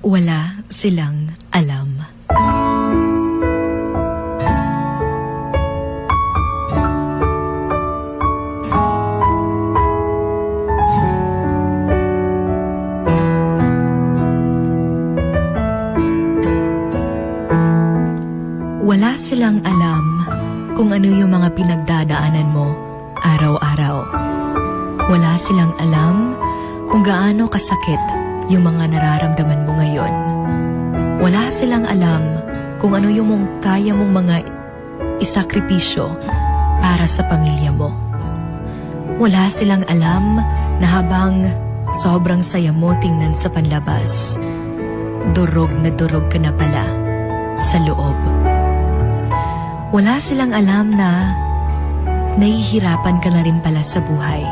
Wala silang alam. Wala silang alam kung ano yung mga pinagdadaanan mo araw-araw. Wala silang alam kung gaano kasakit yung mga nararamdaman mo ngayon. Wala silang alam kung ano yung mong kaya mong mga isakripisyo para sa pamilya mo. Wala silang alam na habang sobrang saya mo tingnan sa panlabas, durog na durog ka na pala sa loob. Wala silang alam na nahihirapan ka na rin pala sa buhay.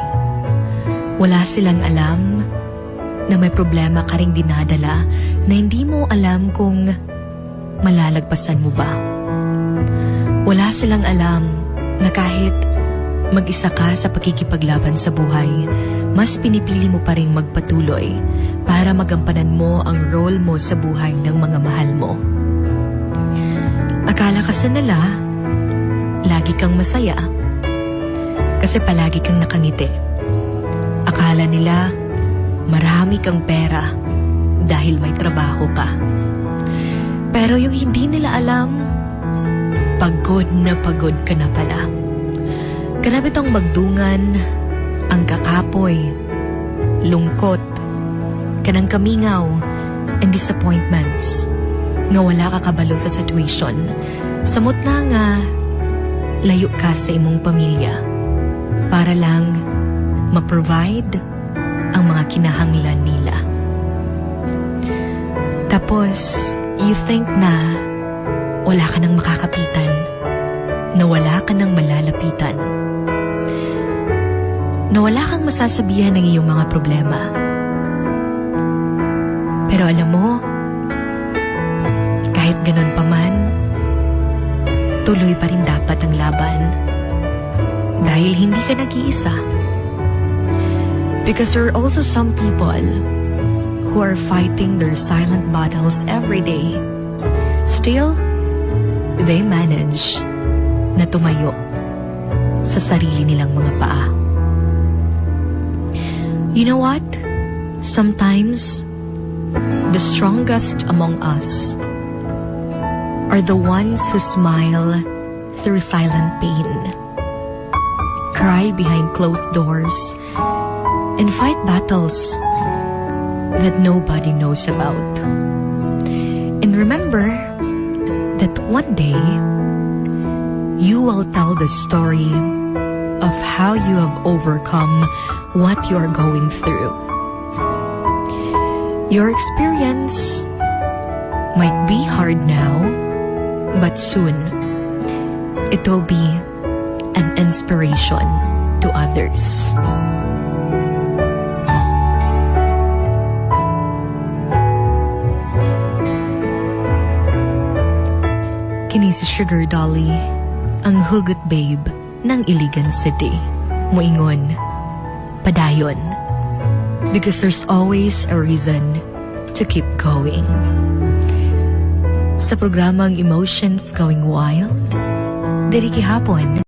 Wala silang alam na may problema ka ring dinadala na hindi mo alam kung malalagpasan mo ba. Wala silang alam na kahit mag-isa ka sa pagkikipaglaban sa buhay, mas pinipili mo pa rin magpatuloy para magampanan mo ang role mo sa buhay ng mga mahal mo. Akala kasi nila, lagi kang masaya kasi palagi kang nakangiti. Akala nila, marami kang pera dahil may trabaho ka. Pero yung hindi nila alam, pagod na pagod ka na pala. Kalabit ang magdungan, ang kakapoy, lungkot, kanang kamingaw, and disappointments. Nga wala ka kabalo sa situation. Samot na nga, layo ka sa imong pamilya para lang ma-provide ang mga kinahanglan nila. Tapos, you think na wala ka nang makakapitan, na wala ka nang malalapitan, na wala kang masasabihan ng iyong mga problema. Pero alam mo, kahit ganun pa man, tuloy pa rin dapat ang laban. Dahil hindi ka nag-iisa. Because there are also some people who are fighting their silent battles every day. Still, they manage na tumayo sa sarili nilang mga paa. You know what? Sometimes, the strongest among us are the ones who smile through silent pain, cry behind closed doors, and fight battles that nobody knows about. And remember that one day you will tell the story of how you have overcome what you are going through. Your experience might be hard now, but soon it will be an inspiration to others. Kini si Sugar Dolly, ang hugot babe ng Iligan City. Muingon, padayon. Because there's always a reason to keep going. Sa programang Emotions Going Wild, diri kihapon,